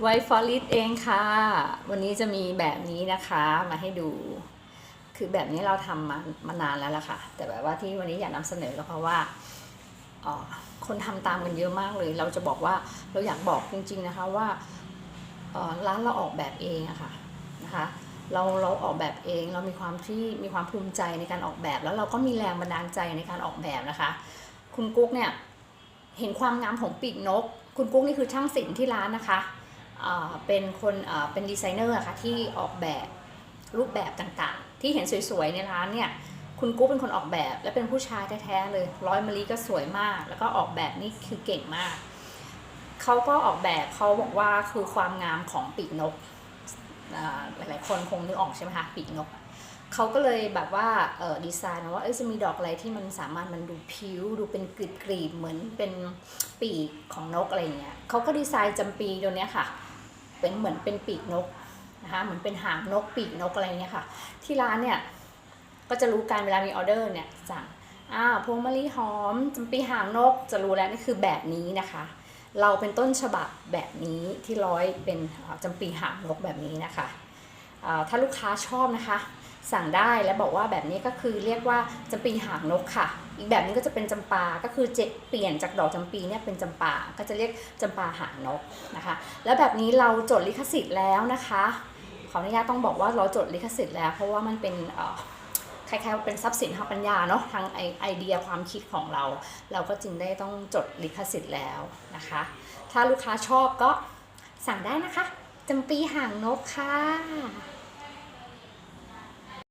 ไวฟอลิสเองค่ะ วันนี้จะมีแบบนี้นะคะมาให้ดู คือแบบนี้เราทำมามานานแล้วล่ะค่ะ แต่แบบว่าที่วันนี้อยากนำเสนอก็เพราะว่าออคนทำตามกันเยอะมากเลย เราจะบอกว่าเราอยากบอกจริง ๆนะคะว่าออร้านเราออกแบบเองอะค่ะนะคะเราเราออกแบบเองเรามีความที่มีความภูมิใจในการออกแบบ แล้วเราก็มีแรงบันดาลใจในการออกแบบนะคะ คุณกุ๊กเนี่ย เห็นความงามของปีกนก คุณกุ๊กนี่คือช่างศิลป์ที่ร้านนะคะเป็นคนเป็นดีไซเนอร์ค่ะที่ออกแบบรูปแบบต่างๆ ที่เห็นสวยๆในร้านเนี่ยคุณกุ๊กเป็นคนออกแบบและเป็นผู้ชายแท้ๆเลย ร้อยมะลิก็สวยมาก แล้วก็ออกแบบนี่คือเก่งมากเขาก็ออกแบบเขาบอกว่าคือความงามของปีกนกหลายๆคนคงนึกออกใช่ไหมคะปีกนก เขาก็เลยแบบว่าเออดีไซน์มาว่าเอ้ยจะมีดอกอะไรที่มันสามารถมันดูผิว ดูเป็นกรีบกรีบๆเหมือนเป็นปีกของนกอะไรเงี้ยเขาก็ดีไซน์จำปีตัวเนี้ยค่ะ เป็นเหมือนเป็นปีกนกนะคะเหมือนเป็นหางนกปีกนกอะไรเงี้ยค่ะ ที่ร้านเนี่ยก็จะรู้การเวลามีออเดอร์เนี่ยสั่งอ้าพวงมะลิหอมจำปีหางนกจะรู้แล้วนี่คือแบบนี้นะคะ เราเป็นต้นฉบับแบบนี้ที่ร้อยเป็นจำปีหางนกแบบนี้นะคะ ถ้าลูกค้าชอบนะคะ สั่งได้และบอกว่าแบบนี้ก็คือเรียกว่าจำปีหางนกค่ะ อีกแบบนึงก็จะเป็นจำปา ก็คือเจเปลี่ยนจากดอกจำปีเนี่ยเป็นจำปา ก็จะเรียกจำปาหางนกนะคะ แล้วแบบนี้เราจดลิขสิทธิ์แล้วนะคะขออนุญาตต้องบอกว่าเราจดลิขสิทธิ์แล้ว เพราะว่ามันเป็นคล้ายๆเป็นทรัพย์สินทางปัญญาเนาะทางไอไอเดียความคิดของเรา เราก็จึงได้ต้องจดลิขสิทธิ์แล้วนะคะ ถ้าลูกค้าชอบก็สั่งได้นะคะจำปีห่างนกค่ะ